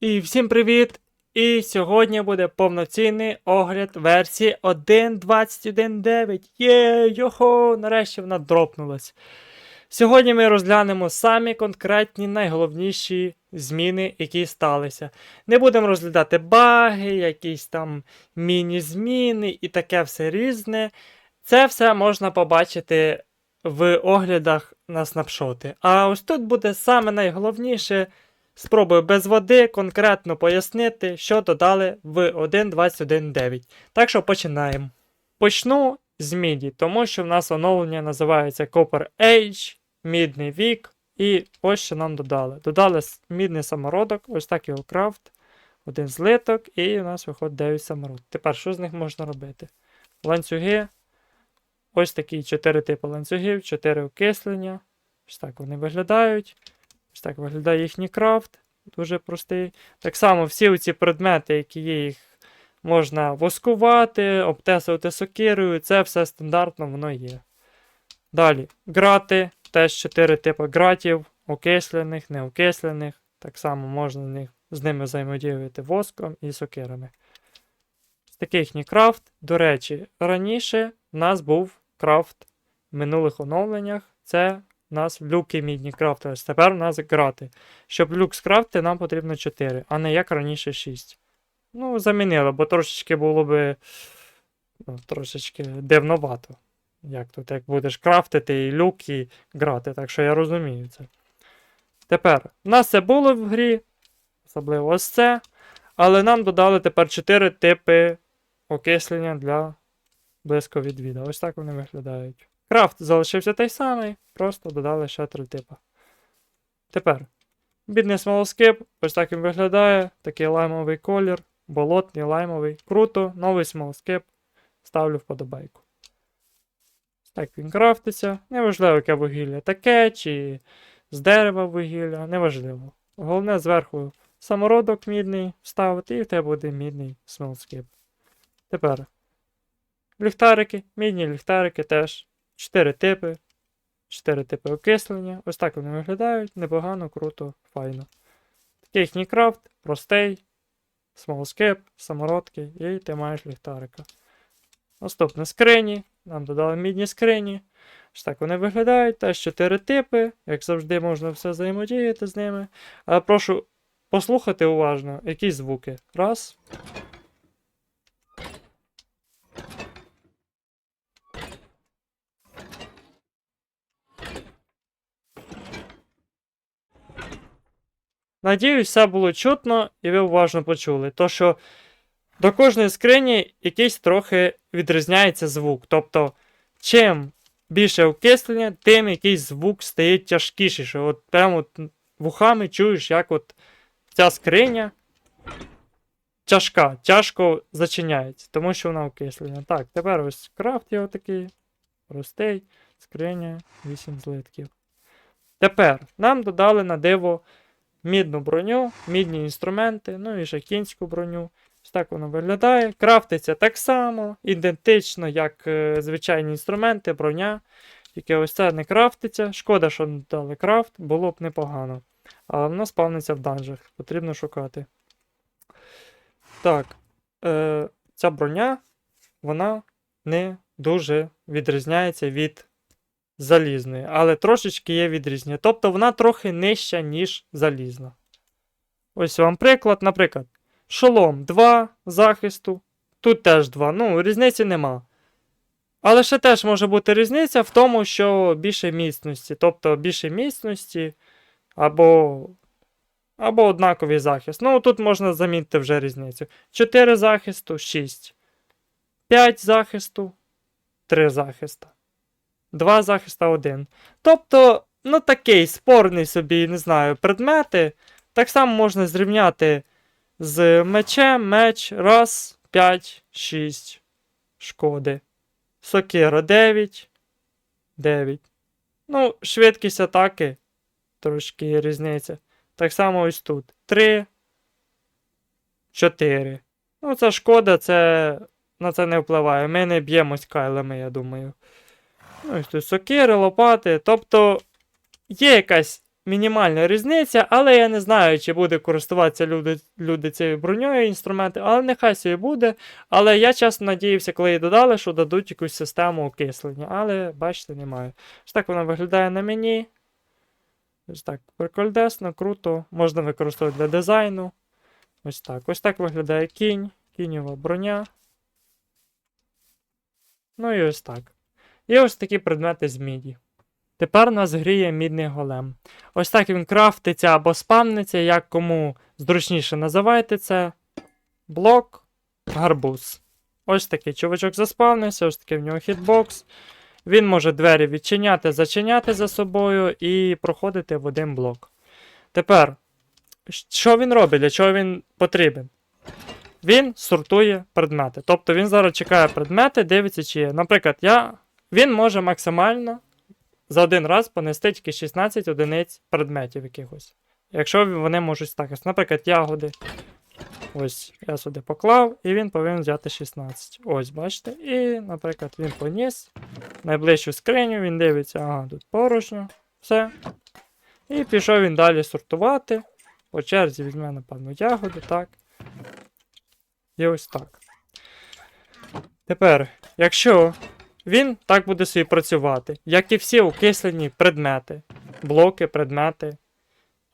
І всім привіт! І сьогодні буде повноцінний огляд версії 1.21.9. Є, йохо! Нарешті вона дропнулась. Сьогодні ми розглянемо самі конкретні найголовніші зміни, які сталися. Не будемо розглядати баги, якісь там міні-зміни і таке все різне. Це все можна побачити в оглядах на снапшоти. А ось тут буде саме найголовніше. Спробую без води конкретно пояснити, що додали в 1.21.9. Так що починаємо. Почну з міді, тому що в нас оновлення називається Copper Age, мідний вік. І ось що нам додали. Додали мідний самородок, ось так його крафт, один злиток, і у нас виходить 9 самород. Тепер що з них можна робити? Ланцюги. Ось такі 4 типи ланцюгів, 4 окислення. Ось так вони виглядають. Ось так виглядає їхній крафт. Дуже простий. Так само всі ці предмети, які є, їх можна воскувати, обтесувати сокирою. Це все стандартно воно є. Далі, грати. Теж 4 типи гратів, окислених, неокислених. Так само можна з, з ними взаємодіяти воском і сокирами. Ось такий їхній крафт. До речі, раніше в нас був крафт в минулих оновленнях. Це у нас люки мідні крафтились. Тепер у нас грати. Щоб люк скрафти, нам потрібно 4, а не як раніше 6. Ну, замінили, бо трошечки було би ну, трошечки дивновато. Як тут, як будеш крафтити і люк, і грати. Так що я розумію це. Тепер, у нас це було в грі, особливо ось це. Але нам додали тепер 4 типи окислення для близького відвіда. Ось так вони виглядають. Крафт залишився той самий, просто додали ще три типи. Тепер. Бідний смолоскип, ось так він виглядає. Такий лаймовий колір, болотний, лаймовий. Круто, новий смолоскип. Ставлю вподобайку. Так він крафтиться. Неважливо, яке вугілля таке, чи з дерева вугілля, неважливо. Головне зверху самородок мідний вставити, і в тебе буде мідний смолоскип. Тепер. Ліхтарики, мідні ліхтарики теж. Чотири типи. Чотири типи окислення. Ось так вони виглядають. Непогано, круто, файно. Такий їхній крафт, простий, смолоскип, самородки, і ти маєш ліхтарика. Наступне скрині. Нам додали мідні скрині. Ось так вони виглядають. Теж чотири типи. Як завжди, можна все взаємодіяти з ними. Але прошу послухати уважно, які звуки. Раз. Надіюсь, все було чутно і ви уважно почули. То, що до кожної скрині якийсь трохи відрізняється звук. Тобто, чим більше окислення, тим якийсь звук стає тяжкіший. От прямо вухами чуєш, як от ця скриня тяжка, тяжко зачиняється, тому що вона окислена. Так, тепер ось крафт його такий. Простий, скриня, 8 злитків. Тепер нам додали на диво мідну броню, мідні інструменти, ну і ще кінську броню. Ось так воно виглядає. Крафтиться так само, ідентично, як е, звичайні інструменти, броня. Тільки ось це не крафтиться. Шкода, що не дали крафт, було б непогано. Але воно спавниться в данжах, потрібно шукати. Так, е, ця броня, вона не дуже відрізняється від залізної, але трошечки є відрізнення. Тобто вона трохи нижча, ніж залізна. Ось вам приклад, наприклад, шолом 2 захисту, тут теж 2. Ну, різниці нема. Але ще теж може бути різниця в тому, що більше міцності. Тобто більше міцності або, або однаковий захист. Ну, тут можна замітити вже різницю. 4 захисту, 6. 5 захисту, 3 захиста. Два захиста один. Тобто, ну такий спорний собі, не знаю, предмети. Так само можна зрівняти з мечем, меч, раз, 5, 6 шкоди. Сокира 9. 9. Ну, швидкість атаки. Трошки різниця. Так само ось тут. 3. 4. Ну, це шкода, це на це не впливає. Ми не б'ємось кайлами, я думаю. Ну, ось тут сокири, лопати. Тобто є якась мінімальна різниця, але я не знаю, чи буде користуватися люди, люди цією броньою інструменти, але нехай собі буде. Але я чесно надіявся, коли її додали, що дадуть якусь систему окислення. Але бачите, немає. Ось так вона виглядає на мені. Ось так, прикольдесно, круто. Можна використовувати для дизайну. Ось так. Ось так виглядає кінь, кіньова броня. Ну і ось так. І ось такі предмети з міді. Тепер нас гріє мідний голем. Ось так він крафтиться або спамниться, як кому зручніше називайте це. Блок, гарбуз. Ось такий чувачок заспавнився, ось такий в нього хітбокс. Він може двері відчиняти, зачиняти за собою і проходити в один блок. Тепер, що він робить? Для чого він потрібен? Він сортує предмети. Тобто він зараз чекає предмети, дивиться, чи є. Наприклад, я... він може максимально за один раз понести тільки 16 одиниць предметів якихось. Якщо вони можуть стакатися. Наприклад, ягоди. Ось я сюди поклав, і він повинен взяти 16. Ось, бачите. І, наприклад, він поніс найближчу скриню, він дивиться, ага, тут порожньо, все. І пішов він далі сортувати. По черзі візьме, напевно, ягоди, так. І ось так. Тепер, якщо він так буде собі працювати, як і всі окислені предмети, блоки, предмети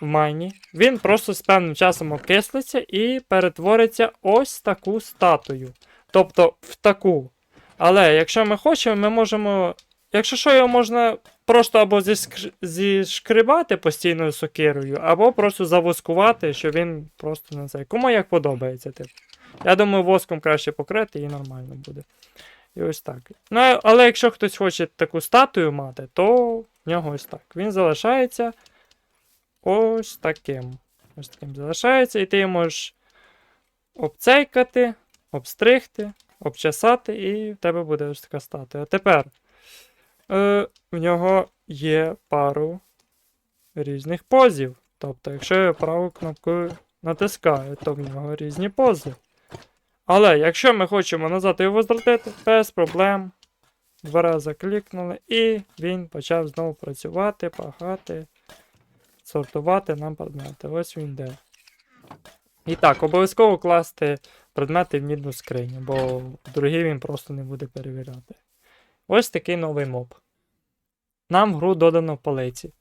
в майні, він просто з певним часом окислиться і перетвориться ось таку статую. Тобто в таку. Але якщо ми хочемо, ми можемо. Якщо що, його можна просто або зішкрибати постійною сокирою, або просто завоскувати, що він просто не знаю. Кому як подобається, типу. Я думаю, воском краще покрити і нормально буде. І ось так. Ну, але якщо хтось хоче таку статую мати, то в нього ось так. Він залишається ось таким. Ось таким залишається, і ти можеш обцейкати, обстригти, обчесати, і в тебе буде ось така статуя. Тепер е, в нього є пару різних позів. Тобто, якщо я правою кнопкою натискаю, то в нього різні пози. Але якщо ми хочемо назад його возвратити, без проблем. Два рази клікнули, і він почав знову працювати, пахати, сортувати нам предмети. Ось він йде. І так, обов'язково класти предмети в мідну скриню, бо другий він просто не буде перевіряти. Ось такий новий моб. Нам в гру додано полиці.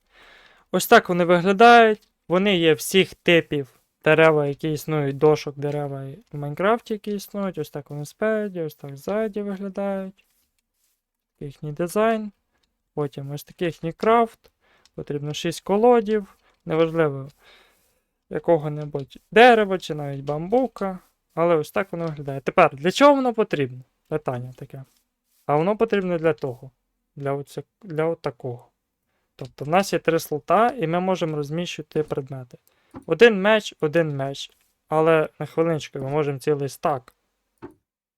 Ось так вони виглядають. Вони є всіх типів дерева, які існують, дошок дерева в Майнкрафті, які існують. Ось так вони спереді, ось так ззаді виглядають. Їхній дизайн. Потім ось такий їхній крафт. Потрібно 6 колодів. Неважливо якого-небудь дерева чи навіть бамбука. Але ось так воно виглядає. Тепер, для чого воно потрібно? Питання таке. А воно потрібно для того. Для, оце, для от такого. Тобто в нас є три слота, і ми можемо розміщувати предмети. Один меч, один меч. Але на хвилиночку ми можемо цілий стак.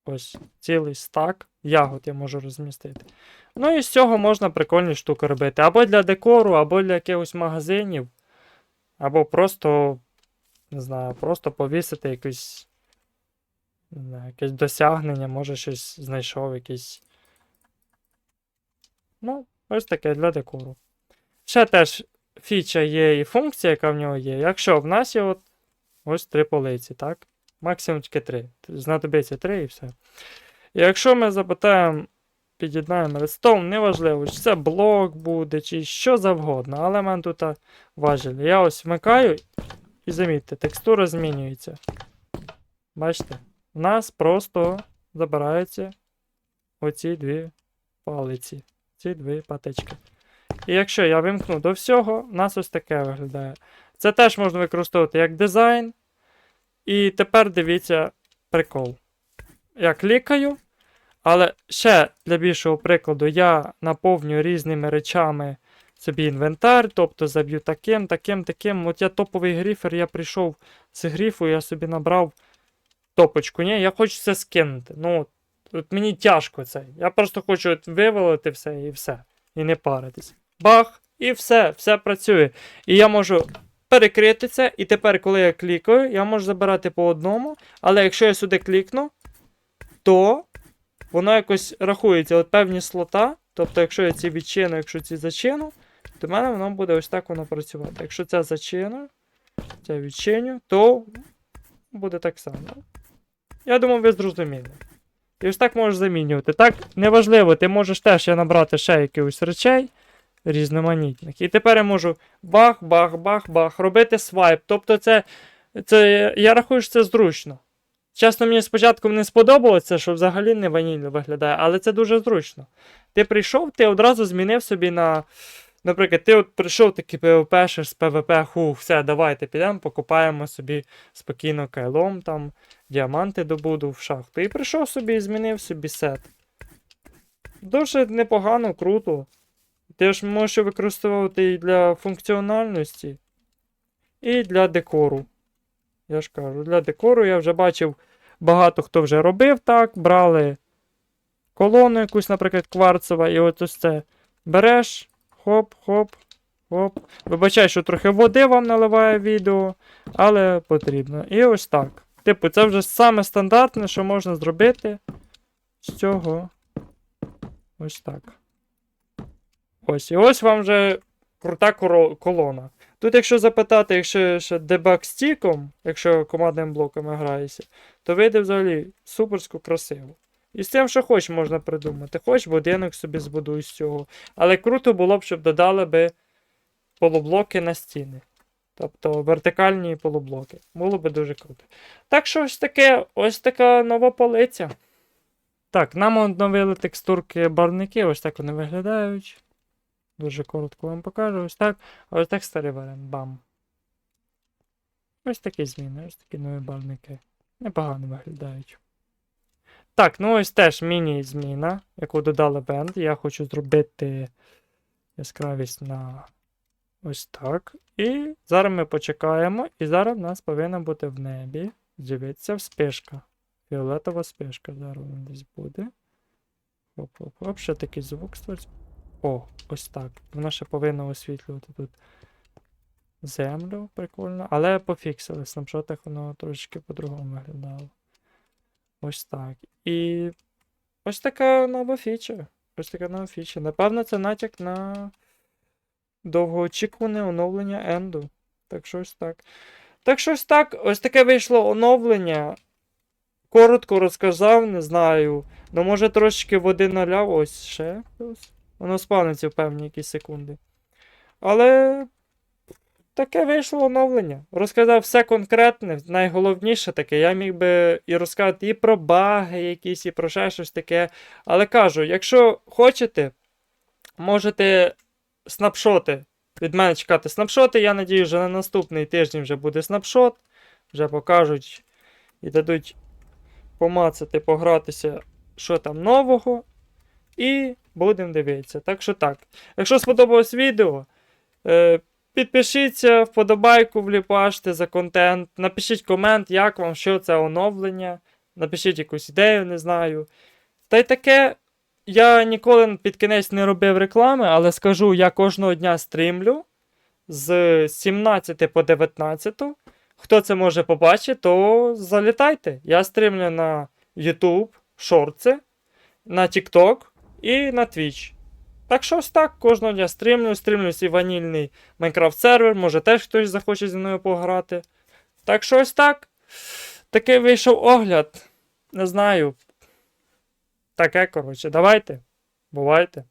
Ось, цілий стак ягод я можу розмістити. Ну і з цього можна прикольні штуки робити. Або для декору, або для якихось магазинів. Або просто, не знаю, просто повісити якусь. Не знаю, якесь досягнення, може щось знайшов, якийсь. Ну, ось таке для декору. Ще теж фіча є і функція, яка в нього є. Якщо в нас є от ось три полиці, так? Максимум тільки три. Знадобиться три і все. І якщо ми запитаємо, під'єднаємо редстоун, неважливо, чи це блок буде, чи що завгодно, але в мене тут а, важелі. Я ось вмикаю і замітьте, текстура змінюється. Бачите? У нас просто забираються оці дві палиці, ці дві патички. І якщо я вимкну до всього, у нас ось таке виглядає. Це теж можна використовувати як дизайн. І тепер дивіться прикол. Я клікаю, але ще для більшого прикладу я наповню різними речами собі інвентар, тобто заб'ю таким, таким, таким. От я топовий гріфер, я прийшов з гріфу, я собі набрав топочку. Ні, я хочу це скинути. Ну, от мені тяжко це. Я просто хочу от вивалити все і все. І не паритись. Бах! І все, все працює. І я можу перекрити це. І тепер, коли я клікаю, я можу забирати по одному. Але якщо я сюди клікну, то воно якось рахується от певні слота. Тобто, якщо я ці відчину, якщо ці зачину, до мене воно буде ось так воно працювати. Якщо це зачину, це відчиню, то буде так само. Я думаю, ви зрозуміли. І ось так можеш замінювати. Так, неважливо, ти можеш теж я набрати ще якихось речей різноманітних. І тепер я можу бах, бах, бах, бах, робити свайп. Тобто, це, це я рахую, що це зручно. Чесно, мені спочатку не сподобалося, що взагалі не ванільно виглядає, але це дуже зручно. Ти прийшов, ти одразу змінив собі на. Наприклад, ти от прийшов такий ПВП з ПВП, ху, все, давайте підемо, покупаємо собі спокійно кайлом, там, діаманти добуду в шахту. І прийшов собі і змінив собі сет. Дуже непогано, круто. Ти ж можеш використовувати і для функціональності, і для декору. Я ж кажу, для декору я вже бачив, багато хто вже робив так, брали колону якусь, наприклад, кварцева, і от ось це береш, хоп, хоп, хоп. Вибачай, що трохи води вам наливає відео, але потрібно. І ось так. Типу, це вже саме стандартне, що можна зробити з цього. Ось так. Ось. І ось вам вже крута колона. Тут, якщо запитати, якщо ще дебаг стіком, якщо командними блоками граєшся, то вийде взагалі суперсько красиво. І з тим, що хоч можна придумати. Хоч будинок собі збудуй з цього. Але круто було б, щоб додали би полублоки на стіни. Тобто вертикальні полублоки. Було би дуже круто. Так що ось таке, ось така нова полиця. Так, нам оновили текстурки барвники, ось так вони виглядають. Дуже коротко вам покажу. Ось так. Ось так старий варіант. Бам. Ось такі зміни, ось такі нові барвники. Непогано виглядають. Так, ну ось теж міні-зміна, яку додали бенд. Я хочу зробити яскравість на ось так. І зараз ми почекаємо, і зараз в нас повинна бути в небі. З'явиться вспишка. Фіолетова спишка. Зараз вона десь буде. Хоп-хоп-хоп, ще такий звук створить. О, ось так. Вона ще повинна освітлювати тут землю, прикольно. Але пофіксили. Снапшотах воно трошечки по-другому виглядало. Ось так. І ось така нова фіча. Ось така нова фіча. Напевно, це натяк на довгоочікуване оновлення Енду. Так що ось так. Так що ось так, ось таке вийшло оновлення. Коротко розказав, не знаю. Ну, може трошечки води наляв, ось ще. Ось. Воно спавниться в певні якісь секунди. Але таке вийшло оновлення. Розказав все конкретне, найголовніше таке. Я міг би і розказати і про баги якісь, і про ще щось таке. Але кажу, якщо хочете, можете снапшоти. Від мене чекати снапшоти. Я надію, що на наступний тиждень вже буде снапшот. Вже покажуть і дадуть помацати, погратися, що там нового. І будемо дивитися. Так що так. Якщо сподобалось відео, е, підпишіться, вподобайку вліпаште за контент. Напишіть комент, як вам, що це оновлення. Напишіть якусь ідею, не знаю. Та й таке. Я ніколи під кінець не робив реклами, але скажу, я кожного дня стрімлю з 17 по 19. Хто це може побачити, то залітайте. Я стрімлю на YouTube, шорти, на TikTok і на Twitch. Так що ось так, кожного дня стрімлю, стрімлю свій ванільний Minecraft сервер, може теж хтось захоче зі мною пограти. Так що ось так. Такий вийшов огляд. Не знаю. Таке, коротше, давайте. Бувайте.